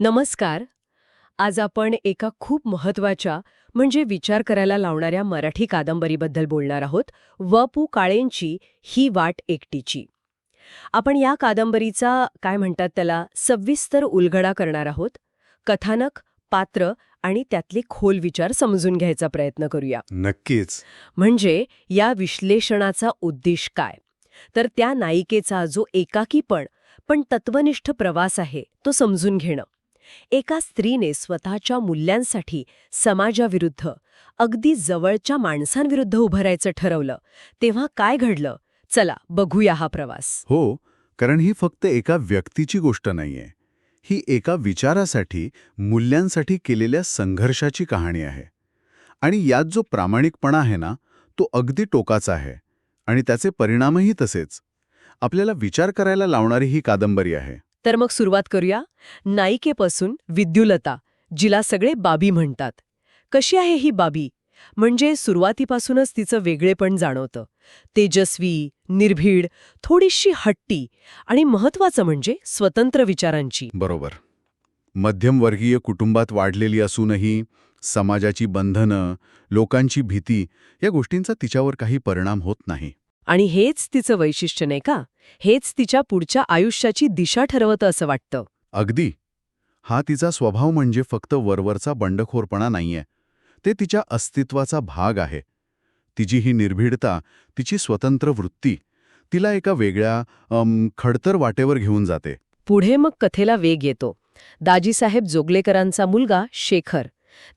नमस्कार. आज आपण एका खूप महत्त्वाच्या म्हणजे विचार करायला लावणाऱ्या मराठी कादंबरीबद्दल बोलणार आहोत. व पु काळेंची ही वाट एकटीची. आपण या कादंबरीचा काय म्हणतात त्याला सविस्तर उलगडा करणार आहोत. कथानक पात्र आणि त्यातले खोल विचार समजून घ्यायचा प्रयत्न करूया. नक्कीच. म्हणजे या विश्लेषणाचा उद्देश काय? तर त्या नायिकेचा जो एकाकीपण पण तत्वनिष्ठ प्रवास आहे तो समजून घेणं. एका स्त्रीने स्वतःच्या मूल्यांसाठी समाजाविरुद्ध अगदी जवळच्या माणसांविरुद्ध उभं राहायचं ठरवलं. तेव्हा काय घडलं? चला बघूया हा प्रवास. हो कारण ही फक्त एका व्यक्तीची गोष्ट नाहीये. ही एका विचारासाठी मूल्यांसाठी केलेल्या संघर्षाची कहाणी आहे. आणि यात जो प्रामाणिकपणा आहे ना तो अगदी टोकाचा आहे. आणि त्याचे परिणामही तसेच. आपल्याला विचार करायला लावणारी ही कादंबरी आहे. तर मग सुरुवात करूया. नायिकेपासून विद्युलता जिला सगळे बाबी म्हणतात. कशी आहे ही बाबी? म्हणजे सुरुवातीपासूनच तिचं वेगळेपण जाणवतं. तेजस्वी निर्भीड थोडीशी हट्टी आणि महत्वाचं म्हणजे स्वतंत्र विचारांची. बरोबर. मध्यमवर्गीय कुटुंबात वाढलेली असूनही समाजाची बंधनं लोकांची भीती या गोष्टींचा तिच्यावर काही परिणाम होत नाही. आणि हेच तिचं वैशिष्ट्य नाही का? हेच तिच्या पुढच्या आयुष्याची दिशा ठरवतं असं वाटतं. अगदी. हा तिचा स्वभाव म्हणजे फक्त वरवरचा बंडखोरपणा नाहीये. ते तिच्या अस्तित्वाचा भाग आहे. तिची ही निर्भीडता तिची स्वतंत्र वृत्ती तिला एका वेगळ्या खडतर वाटेवर घेऊन जाते. पुढे मग कथेला वेग येतो. दाजीसाहेब जोगलेकरांचा मुलगा शेखर.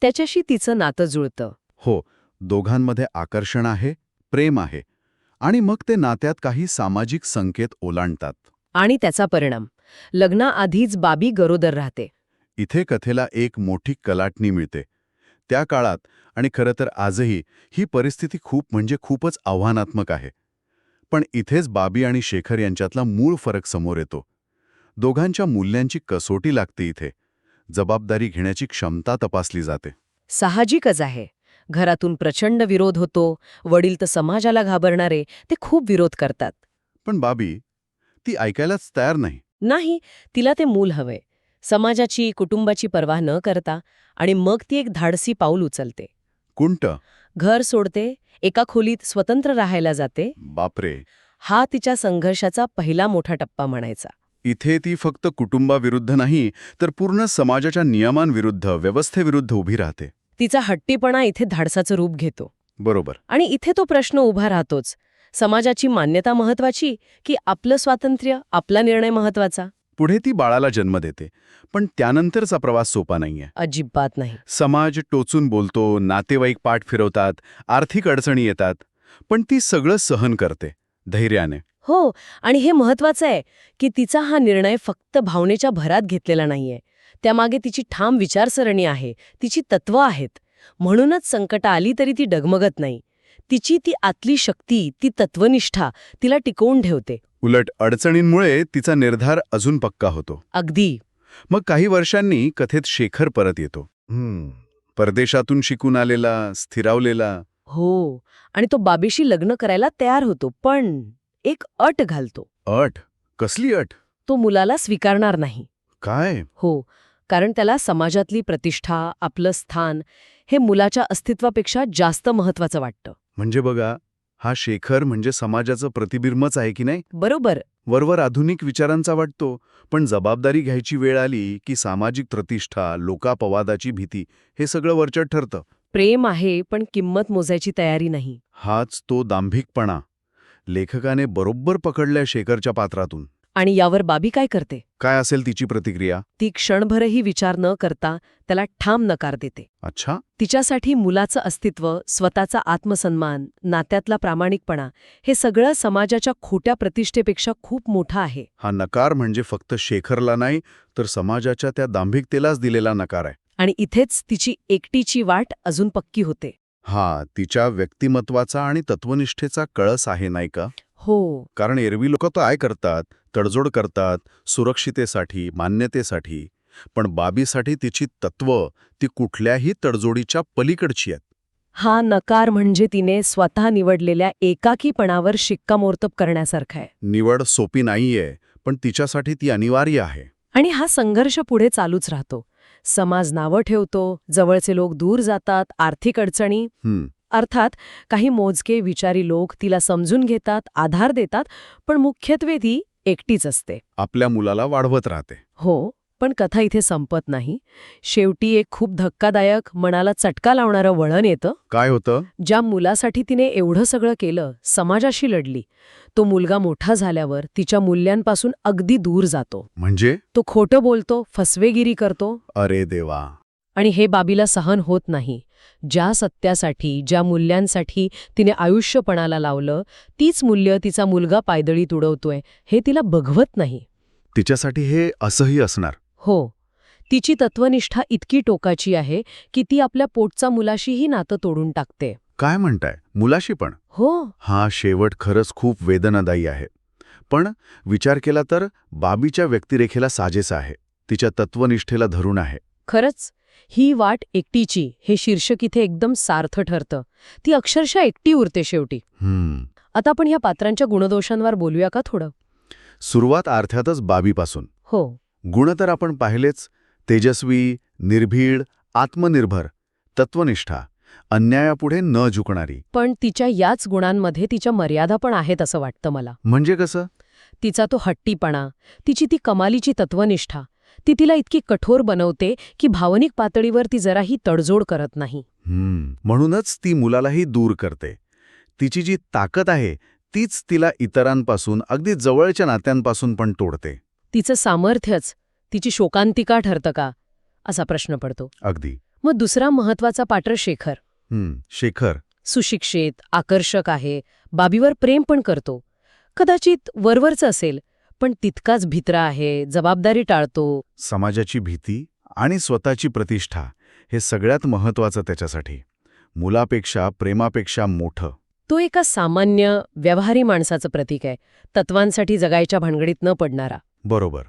त्याच्याशी तिचं नातं जुळतं. हो दोघांमध्ये आकर्षण आहे प्रेम आहे. आणि मग ते नात्यात काही सामाजिक संकेत ओलांडतात. आणि त्याचा परिणाम. लग्नाआधीच बाबी गरोदर राहते. इथे कथेला एक मोठी कलाटणी मिळते. त्या काळात आणि खरं तर आजही ही परिस्थिती खूप म्हणजे खूपच आव्हानात्मक आहे. पण इथेच बाबी आणि शेखर यांच्यातला मूळ फरक समोर येतो. दोघांच्या मूल्यांची कसोटी लागते इथे. जबाबदारी घेण्याची क्षमता तपासली जाते. साहजिकच आहे. घरातून प्रचंड विरोध होतो वडील तर समाजाला घाबरणारे ते खूप विरोध करतात. पण बाबी ती ऐकायलाच तयार नाही. नाही तिला ते मूल हवंय समाजाची कुटुंबाची पर्वा न करता आणि मग ती एक धाडसी पाऊल उचलते. कुंट. घर सोडते एका खोलीत स्वतंत्र राहायला जाते. बापरे. हा तिच्या संघर्षाचा पहिला मोठा टप्पा म्हणायचा. इथे ती फक्त कुटुंबाविरुद्ध नाही तर पूर्ण समाजाच्या नियमांविरुद्ध व्यवस्थेविरुद्ध उभी राहते. तिचा हट्टीपणा इथे धाडसाचं रूप घेतो. बरोबर. आणि इथे तो प्रश्न उभा राहतोच. समाजाची मान्यता महत्वाची की आपलं स्वातंत्र्य आपला निर्णय महत्त्वाचा? पुढे ती बाळाला जन्म देते पण त्यानंतरचा प्रवास सोपा नाहीये. अजिबात नाही. समाज टोचून बोलतो नातेवाईक पाठ फिरवतात आर्थिक अडचणी येतात पण ती सगळं सहन करते धैर्याने. हो आणि हे महत्वाचं आहे की तिचा हा निर्णय फक्त भावनेच्या भरात घेतलेला नाहीये. त्यामागे तिची ठाम विचारसरणी आहे तिची तत्त्व आहेत. म्हणूनच संकट आली तरी ती डगमगत नाही. तिची ती आतली शक्ती ती तत्वनिष्ठा तिला टिकवून ठेवते. उलट अडचणींमुळे तिचा निर्धार अजून पक्का होतो. अगदी. मग काही वर्षांनी कथेत शेखर परत येतो. परदेशातून शिकून आलेला स्थिरावलेला. हो आणि तो बाबीशी लग्न करायला तयार होतो पण एक अट घालतो. अट? कसली अट? तो मुलाला स्वीकारणार नाही. काय? हो कारण त्याला समाजातली प्रतिष्ठा आपलं स्थान हे मुलाच्या अस्तित्वापेक्षा जास्त महत्वाचं वाटतं. म्हणजे बघा हा शेखर म्हणजे समाजाचं प्रतिबिंबच आहे की नाही? बरोबर. वरवर आधुनिक विचारांचा वाटतो पण जबाबदारी घ्यायची वेळ आली की सामाजिक प्रतिष्ठा लोकापवादाची भीती हे सगळं वरचढ ठरतं. प्रेम आहे पण किंमत मोजायची तयारी नाही. हाच तो दांभिकपणा. लेखकाने बरोबर पकडल्या शेखरच्या पात्रातून. आणि यावर बाबी काय करते? काय असेल तिची प्रतिक्रिया? ती क्षणभरही विचार न करता त्याला ठाम नकार देते. अच्छा. तिच्यासाठी मुलाचं अस्तित्व स्वतःचा आत्मसन्मान नात्यातला प्रामाणिकपणा हे सगळं समाजाच्या खोट्या प्रतिष्ठेपेक्षा खूप मोठं आहे. हा नकार म्हणजे फक्त शेखरला नाही तर समाजाच्या त्या दांभिकतेलाच दिलेला नकार आहे. आणि इथेच तिची एकटीची वाट अजून पक्की होते. हा तिच्या व्यक्तिमत्वाचा आणि तत्वनिष्ठेचा कळस आहे नाही का? हो. कारण एरवी लोक तर काय करतात तडजोड करतात सुरक्षितेसाठी मान्यतेसाठी. पण बाबीसाठी तिची तत्व ती कुठल्याही तडजोडीच्या पलीकडची आहेत. हा नकार म्हणजे तिने स्वतः निवडलेल्या एकाकीपणावर शिक्कामोर्तब करण्यासारखा आहे. निवड सोपी नाहीये पण तिच्यासाठी ती अनिवार्य आहे. आणि हा संघर्ष पुढे चालूच राहतो. समाज नावं ठेवतो जवळचे लोक दूर जातात आर्थिक अडचणी हं, अर्थात काही मोजके विचारी लोक तिला समजून घेतात आधार देतात पण मुख्यत्वे ती एकटीच असते. आपल्या मुलाला वाढवत राहते. हो पण कथा इथे संपत नाही. शेवटी एक खूप धक्कादायक मनाला चटका लावणारं वळण येतं. काय होतं? ज्या मुलासाठी तिने एवढं सगळं केलं समाजाशी लढली. तो मुलगा मोठा झाल्यावर तिच्या मूल्यांपासून अगदी दूर जातो. म्हणजे? तो खोटं बोलतो फसवेगिरी करतो. अरे देवा. आणि हे बाबीला सहन होत नाही. ज्या सत्यासाठी ज्या मूल्यांसाठी तिने आयुष्य पणाला लावलं तीच मूल्य तिचा मुलगा पायदळीत उडवतोय हे तिला बघवत नाही. तिच्यासाठी हे असंही असणार. हो. तिची तत्वनिष्ठा इतकी टोकाची आहे की ती आपल्या पोटचा मुलाशीही नातं तोडून टाकते. काय म्हणताय? मुलाशी पण? हो. हा शेवट खरंच खूप वेदनादायी आहे. पण विचार केला तर बाबीच्या व्यक्तिरेखेला साजेसा आहे. तिच्या तत्वनिष्ठेला धरून आहे. खरंच? ही वाट एकटीची हे शीर्षक इथे एकदम सार्थ ठरतं. ती अक्षरशः एकटी उरते शेवटी. आता आपण ह्या पात्रांच्या गुणदोषांवर बोलूया का थोडं? सुरुवात अर्थातच बाबीपासून. हो. गुण तर आपण पाहिलेच तेजस्वी निर्भीड आत्मनिर्भर तत्वनिष्ठा अन्यायापुढे न झुकणारी. पण तिच्या याच गुणांमध्ये तिच्या मर्यादा पण आहेत असं वाटतं मला. म्हणजे कसं? तिचा तो हट्टीपणा तिची ती कमालीची तत्वनिष्ठा ती तिला इतकी कठोर बनवते की भावनिक पातळीवर ती जराही तडजोड करत नाही. म्हणूनच ती मुलालाही दूर करते. तिची जी ताकद आहे तीच तिला इतरांपासून अगदी जवळच्या नात्यांपासून पण तोडते. तिचं सामर्थ्यच तिची शोकांतिका ठरतं का? असा प्रश्न पडतो. अगदी. मग दुसरा महत्त्वाचा पात्र शेखर. शेखर. सुशिक्षित आकर्षक आहे बाबीवर प्रेम पण करतो. कदाचित वरवरचं असेल पण तितकाच भित्रा आहे जबाबदारी टाळतो. समाजाची भीती आणि स्वतःची प्रतिष्ठा हे सगळ्यात महत्वाचं त्याच्यासाठी. मुलापेक्षा प्रेमापेक्षा मोठं. तो एका सामान्य व्यवहारी माणसाचं प्रतीक आहे. तत्वांसाठी जगायच्या भानगडीत न पडणारा. बरोबर.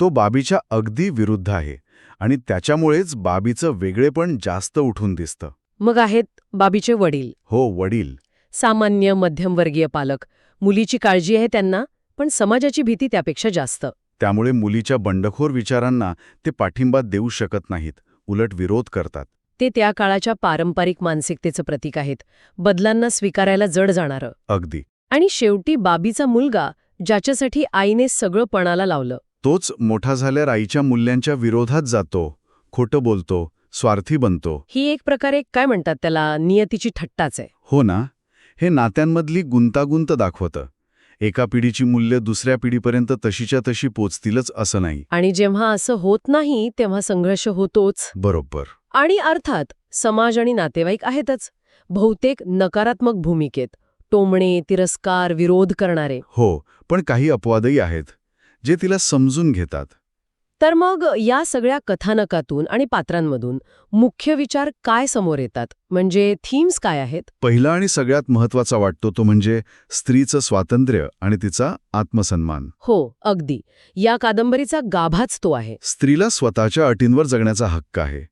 तो बाबीच्या अगदी विरुद्ध आहे आणि त्याच्यामुळेच बाबीचं वेगळेपण जास्त उठून दिसतं. मग आहेत बाबीचे वडील. हो वडील. सामान्य मध्यमवर्गीय पालक. मुलीची काळजी आहे त्यांना? पण समाजाची भीती त्यापेक्षा जास्त. त्यामुळे मुलीच्या बंडखोर विचारांना ते पाठिंबा देऊ शकत नाहीत उलट विरोध करतात. ते त्या काळाच्या पारंपरिक मानसिकतेचं प्रतीक आहेत बदलांना स्वीकारायला जड जाणारं. अगदी. आणि शेवटी बाबीचा मुलगा ज्याच्यासाठी आईने सगळं पणाला लावलं. तोच मोठा झाल्यावर आईच्या मूल्यांच्या विरोधात जातो खोटं बोलतो स्वार्थी बनतो. ही एक प्रकारे काय म्हणतात त्याला नियतीची थट्टाच आहे. हो ना? हे नात्यांमधली गुंतागुंत दाखवतं. एका पिढीची मूल्य दुसऱ्या पिढीपर्यंत तशीच्या तशी पोचतीलच असं नाही. आणि जेव्हा असं होत नाही तेव्हा संघर्ष होतोच. बरोबर. आणि अर्थात समाज आणि नातेवाईक आहेतच. बहुतेक नकारात्मक भूमिकेत टोमणे तिरस्कार विरोध करणारे. हो पण काही अपवादही आहेत जे तिला समजून घेतात. तर मग या सगळ्या कथानकातून आणि पात्रांमधून मुख्य विचार काय समोर येतात? म्हणजे थीम्स काय आहेत? पहिला आणि सगळ्यात महत्त्वाचा वाटतो तो म्हणजे स्त्रीचं स्वातंत्र्य आणि तिचा आत्मसन्मान. हो अगदी. या कादंबरीचा गाभाच तो आहे. स्त्रीला स्वतःच्या अटींवर जगण्याचा हक्क आहे.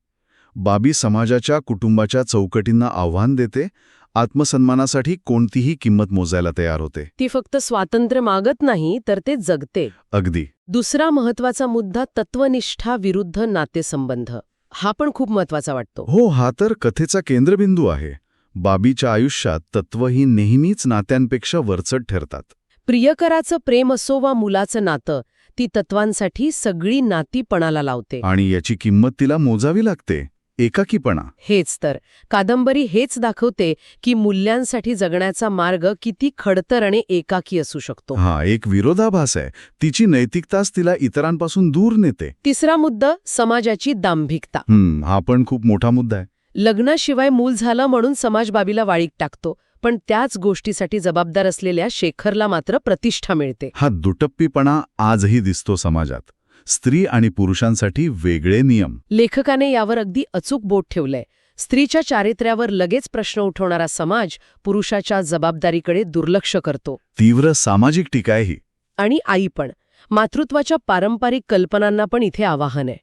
बाबी समाजाच्या कुटुंबाच्या चौकटींना आव्हान देते आत्मसन्मानासाठी कोणतीही किंमत मोजायला तयार होते. ती फक्त स्वातंत्र्य मागत नाही तर ते जगते. अगदी. दुसरा महत्त्वाचा मुद्दा तत्वनिष्ठा विरुद्ध नातेसंबंध. हा पण खूप महत्त्वाचा वाटतो. हो हा तर कथेचा केंद्रबिंदू आहे. बाबीच्या आयुष्यात तत्व ही नेहमीच नात्यांपेक्षा वरचढ ठरतात. प्रियकराचं प्रेम असो वा मुलाचं नातं ती तत्वांसाठी सगळी नाती पणाला लावते. आणि याची किंमत तिला मोजावी लागते. एकाकीपणा. हेच तर. कादंबरी हेच दाखवते की मूल्यांसाठी जगण्याचा मार्ग किती खडतर आणि एकाकी असू शकतो. हा एक विरोधाभास आहे. तिची नैतिकताच तिला इतरांपासून दूर नेते. तिसरा मुद्दा समाजाची दांभिकता. हा पण खूप मोठा मुद्दा आहे. लग्नाशिवाय मूल झालं म्हणून समाज बाबीला वाळीत टाकतो पण त्याच गोष्टीसाठी जबाबदार असलेल्या शेखरला मात्र प्रतिष्ठा मिळते. हा दुटप्पीपणा आजही दिसतो समाजात. स्त्री आणि पुरुषांसाठी वेगळे नियम. लेखकाने यावर अगदी अचूक बोट ठेवलंय. स्त्रीच्या चारित्र्यावर लगेच प्रश्न उठवणारा समाज पुरुषाच्या जबाबदारीकडे दुर्लक्ष करतो. तीव्र सामाजिक टीका आहे ही. आणि आई पण. मातृत्वाच्या पारंपरिक कल्पनांना पण इथे आवाहन आहे.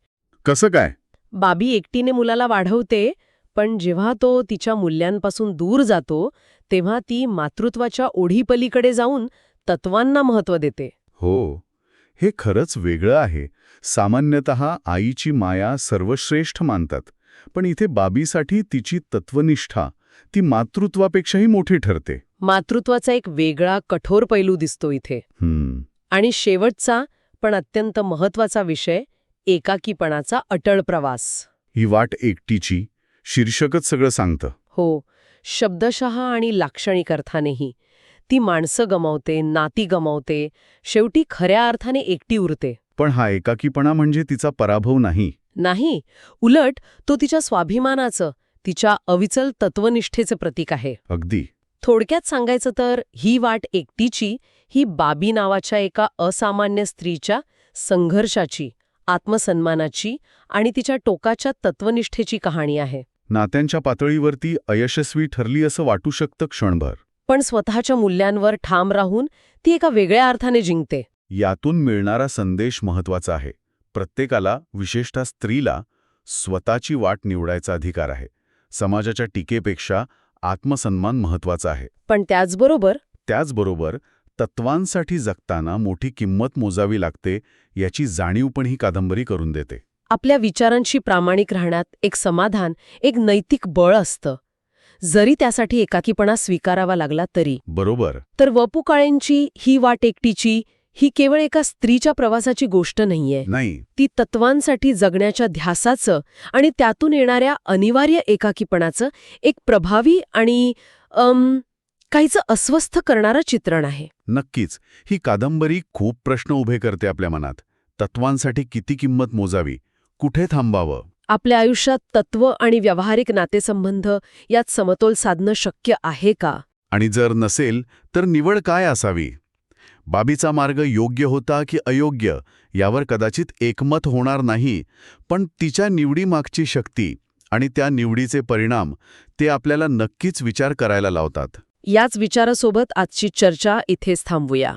कसं काय? बाबी एकटीने मुलाला वाढवते पण जेव्हा तो तिच्या मूल्यांपासून दूर जातो तेव्हा ती मातृत्वाच्या ओढीपलीकडे जाऊन तत्वांना महत्त्व देते. हो. हे खरंच वेगळं आहे. सामान्यतः आईची माया सर्वश्रेष्ठ मानतात पण इथे बाबीसाठी तिची तत्वनिष्ठा ती मातृत्वापेक्षाही मोठी ठरते. मातृत्वाचा एक वेगळा कठोर पैलू दिसतो इथे. हम्म. आणि शेवटचा पण अत्यंत महत्त्वाचा विषय एकाकीपणाचा अटळ प्रवास. ही वाट एकटीची शीर्षकच सगळं सांगतं. हो शब्दशः आणि लाक्षणिक अर्थानेही. ती माणसं गमावते नाती गमावते शेवटी खऱ्या अर्थाने एकटी उरते. पण हा एकाकीपणा म्हणजे तिचा पराभव नाही. नाही उलट तो तिच्या स्वाभिमानाचं तिच्या अविचल तत्वनिष्ठेचं प्रतीक आहे. अगदी. थोडक्यात सांगायचं तर ही वाट एकटीची ही बाबी नावाच्या एका असामान्य स्त्रीच्या संघर्षाची आत्मसन्मानाची आणि तिच्या टोकाच्या तत्वनिष्ठेची कहाणी आहे. नात्यांच्या पातळीवरती अयशस्वी ठरली असं वाटू शकतं क्षणभर. पण स्वतःच्या मूल्यांवर ठाम राहून ती एका वेगळ्या अर्थाने जिंकते. यातून मिळणारा संदेश महत्त्वाचा आहे. प्रत्येकाला विशेषतः स्त्रीला स्वतःची वाट निवडायचा अधिकार आहे. समाजाच्या टीकेपेक्षा आत्मसन्मान महत्त्वाचा आहे. पण त्याचबरोबर त्याचबरोबर तत्वांसाठी जगताना मोठी किंमत मोजावी लागते याची जाणीव पण ही कादंबरी करून देते. आपल्या विचारांशी प्रामाणिक राहण्यात एक समाधान एक नैतिक बळ असतं. जरी त्यासाठी एकाकीपणा स्वीकारावा लागला तरी. बरोबर. तर वपू काळेंची ही वाट एकटीची ही केवळ एका स्त्रीच्या प्रवासाची गोष्ट नाहीये. नाही. ती तत्वांसाठी जगण्याच्या ध्यासाचं आणि त्यातून येणाऱ्या अनिवार्य एकाकीपणाचं एक प्रभावी आणि काहीचं अस्वस्थ करणारं चित्रण आहे. नक्कीच. ही कादंबरी खूप प्रश्न उभे करते आपल्या मनात. तत्वांसाठी किती किंमत मोजावी? कुठे थांबावं? आपल्या आयुष्यात तत्व आणि व्यावहारिक नातेसंबंध यात समतोल साधणं शक्य आहे का? आणि जर नसेल तर निवड काय असावी? बाबीचा मार्ग योग्य होता की अयोग्य यावर कदाचित एकमत होणार नाही पण तिच्या निवडीमागची शक्ती आणि त्या निवडीचे परिणाम ते आपल्याला नक्कीच विचार करायला लावतात. याच विचारासोबत आजची चर्चा इथेच थांबवूया